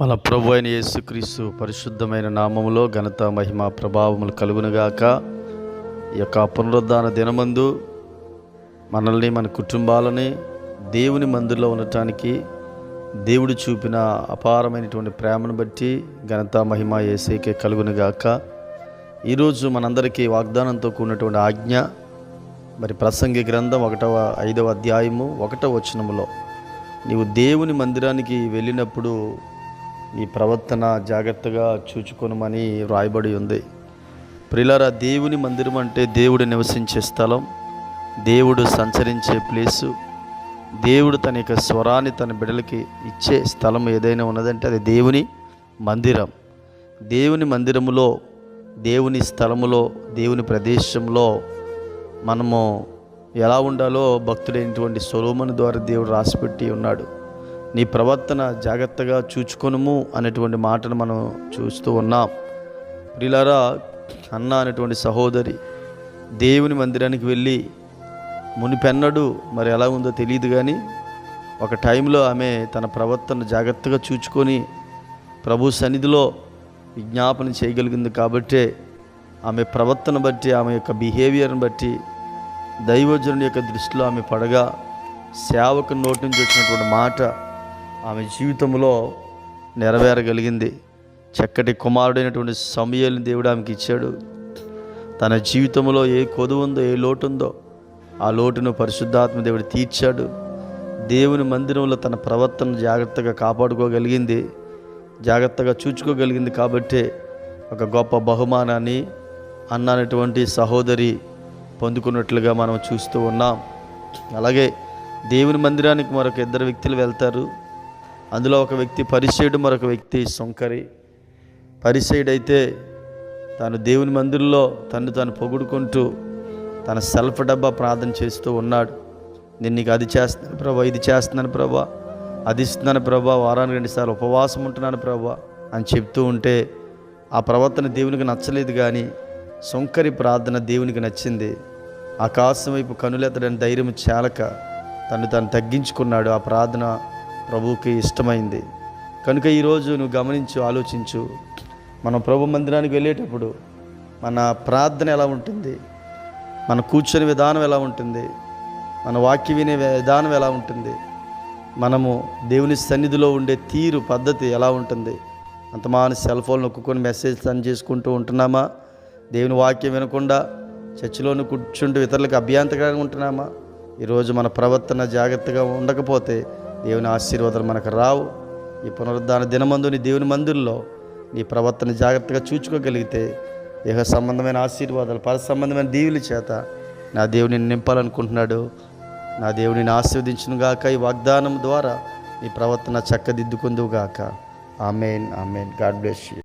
మన ప్రభు అయిన యేసుక్రీస్తు పరిశుద్ధమైన నామములో ఘనత మహిమ ప్రభావములు కలుగునుగాక. ఈ యొక్క పునరుద్ధాన దినమందు మనల్ని మన కుటుంబాలని దేవుని మందుల్లో ఉండటానికి దేవుడు చూపిన అపారమైనటువంటి ప్రేమను బట్టి ఘనత మహిమ ఏసేకే కలుగునుగాక. ఈరోజు మనందరికీ వాగ్దానంతో కూడినటువంటి ఆజ్ఞ మరి ప్రసంగి గ్రంథం ఒకటవ ఐదవ అధ్యాయము ఒకటవ వచనములో నీవు దేవుని మందిరానికి వెళ్ళినప్పుడు నీ ప్రవర్తన జాగ్రత్తగా చూచుకొనమని వ్రాయబడి ఉంది. ప్రిలరా దేవుని మందిరం అంటే దేవుడు నివసించే స్థలం దేవుడు సంచరించే ప్లేసు దేవుడు తన యొక్క స్వరాన్ని తన బిడలకి ఇచ్చే స్థలం ఏదైనా ఉన్నదంటే అది దేవుని మందిరం. దేవుని మందిరములో దేవుని స్థలములో దేవుని ప్రదేశంలో మనము ఎలా ఉండాలో భక్తుడైనటువంటి సొలోమన్ ద్వారా దేవుడు రాసిపెట్టి ఉన్నాడు. నీ ప్రవర్తన జాగ్రత్తగా చూచుకొనుము అనేటువంటి మాటను మనం చూస్తూ ఉన్నాం. ప్రిలారా అన్న అనేటువంటి సహోదరి దేవుని మందిరానికి వెళ్ళి మునిపెన్నడు మరి ఎలా ఉందో తెలియదు కానీ ఒక టైంలో ఆమె తన ప్రవర్తన జాగ్రత్తగా చూచుకొని ప్రభు సన్నిధిలో విజ్ఞాపన చేయగలిగింది కాబట్టే ఆమె ప్రవర్తన బట్టి ఆమె యొక్క బిహేవియర్ని బట్టి దైవజనుడి యొక్క దృష్టిలో ఆమె పడగా సేవకు నోటి నుంచి వచ్చినటువంటి మాట ఆమె జీవితంలో నెరవేరగలిగింది. చక్కటి కుమారుడైనటువంటి సమయాలను దేవుడు ఆమెకి ఇచ్చాడు. తన జీవితంలో ఏ కొదువు ఉందో ఏ లోటు ఉందో ఆ లోటును పరిశుద్ధాత్మ దేవుడు తీర్చాడు. దేవుని మందిరంలో తన ప్రవర్తన జాగ్రత్తగా కాపాడుకోగలిగింది. జాగ్రత్తగా చూచుకోగలిగింది కాబట్టే ఒక గొప్ప బహుమానాన్ని అన్న అనేటువంటి సహోదరి పొందుకున్నట్లుగా మనం చూస్తూ ఉన్నాం. అలాగే దేవుని మందిరానికి మరొక ఇద్దరు వ్యక్తులు వెళ్తారు. అందులో ఒక వ్యక్తి పరిచయుడు మరొక వ్యక్తి సొంకరి. పరిచయుడు తాను దేవుని మందిరంలో తను తాను పొగుడుకుంటూ తన సెల్ఫ్ డబ్బా ప్రార్థన చేస్తూ ఉన్నాడు. నేను నీకు అది చేస్తున్నాను ప్రభా ఇది చేస్తున్నాను ప్రభా అది ఇస్తున్నాను ప్రభా వారానికి రెండుసార్లు ఉపవాసం ఉంటున్నాను ప్రభా అని చెప్తూ ఉంటే ఆ ప్రవర్తన దేవునికి నచ్చలేదు కానీ సొంకరి ప్రార్థన దేవునికి నచ్చింది. ఆకాశం వైపు కనులెత్తడని ధైర్యం చాలక తను తను తగ్గించుకున్నాడు ఆ ప్రార్థన. ప్రభువుకి ఇష్టమైంది. కనుక ఈరోజు నువ్వు గమనించు ఆలోచించు. మనం ప్రభు మందిరానికి వెళ్ళేటప్పుడు మన ప్రార్థన ఎలా ఉంటుంది? మన కూర్చొని విధానం ఎలా ఉంటుంది? మన వాక్య వినే విధానం ఎలా ఉంటుంది? మనము దేవుని సన్నిధిలో ఉండే తీరు పద్ధతి ఎలా ఉంటుంది? అంతమాని సెల్ ఫోన్ నొక్కుకొని మెసేజ్ సెండ్ చేసుకుంటూ ఉంటున్నామా? దేవుని వాక్యం వినకుండా చర్చిలోని కూర్చుంటూ ఇతరులకు అభ్యంతరంగా ఉంటున్నామా? ఈరోజు మన ప్రవర్తన జాగ్రత్తగా ఉండకపోతే దేవుని ఆశీర్వాదాలు మనకు రావు. ఈ పునరుద్ధాన దినమందు నీ దేవుని మందుల్లో నీ ప్రవర్తన జాగ్రత్తగా చూచుకోగలిగితే దేహ సంబంధమైన ఆశీర్వాదాలు పర సంబంధమైన దీవుల చేత నా దేవుని నింపాలనుకుంటున్నాడు. నా దేవుడిని ఆశీర్వదించును గాక. ఈ వాగ్దానం ద్వారా నీ ప్రవర్తన చక్కదిద్దుకుందువు గాక. Amen amen. God bless you.